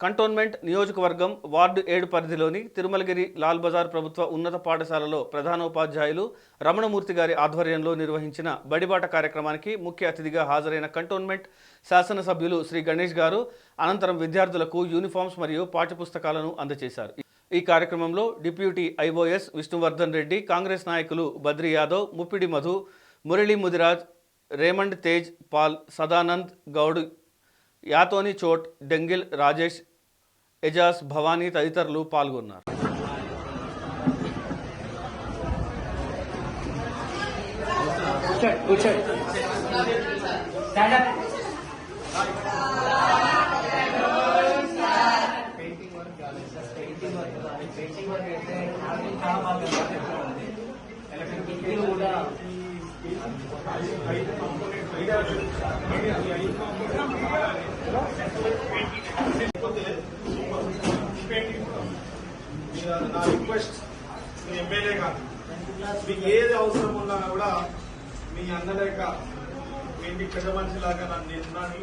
Cantonment నియోజకవర్గం ward ఏడు పరిధిలోని తిరుమలగిరి లాల్ బజార్ ప్రభుత్వ ఉన్నత పాఠశాలలో ప్రధానోపాధ్యాయులు రమణమూర్తి గారి ఆధ్వర్యంలో నిర్వహించిన బడిబాట కార్యక్రమానికి ముఖ్య అతిథిగా హాజరైన కంటోన్మెంట్ శాసనసభ్యులు శ్రీ గణేష్ గారు అనంతరం విద్యార్థులకు యూనిఫామ్స్ మరియు పాఠ్యపుస్తకాలను అందజేశారు. ఈ కార్యక్రమంలో డిప్యూటీ ఐఓఎస్ విష్ణువర్ధన్ రెడ్డి కాంగ్రెస్ నాయకులు బద్రి యాదవ్ ముప్పిడి మధు మురళీ ముదిరాజ్ రేమండ్ తేజ్ పాల్ సదానంద్ గౌడ్ యాతోని చోట్ డెంగిల్ రాజేష్ ఎజాజ్ భవానీ తదితరులు పాల్గొన్నారు కూర్చోండి నా రిక్వెస్ట్ మీ ఎమ్మెల్యే కాదు మీకు ఏది అవసరం ఉన్నా కూడా మీ అన్నలేక మీ ఇంటి పెద్ద మనిషిలాగా నన్ను నేనున్నాను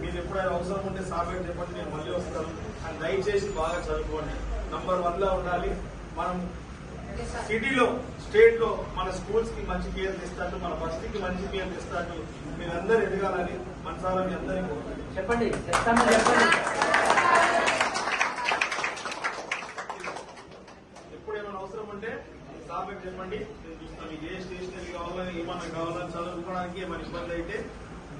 మీరు ఎప్పుడైనా అవసరం ఉంటే సాగర్ చెప్పండి నేను మళ్ళీ వస్తాను అని దయచేసి బాగా చదువుకోండి నంబర్ వన్లో ఉండాలి మనం సిటీలో స్టేట్లో మన స్కూల్స్కి మంచి కేర్ తెస్తాడు మన బస్తీకి మంచి పేరు తెస్తాడు మీరందరూ ఎదగాలని మనసారా మీ అందరికీ చెప్పండి చెప్తాను చెప్పండి. ఏమైనా అవసరం ఉంటే సార్కి చెప్పండి. నేను చూస్తాను. మీకు ఏ స్టేషనరీ కావాలని ఏమన్నా కావాలని చదువుకోవడానికి ఏమైనా ఇబ్బంది అయితే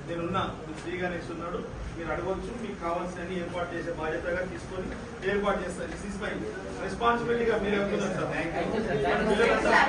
నేనున్నా. ఫ్రీగా ఉన్నాడు మీరు అడగొచ్చు మీకు కావాల్సిన ఏర్పాటు చేసే బాధ్యతగా తీసుకొని ఏర్పాటు చేస్తాను. దిస్ ఇస్ మై రెస్పాన్సిబిలిటీగా మీరు వెళ్తున్నారు సార్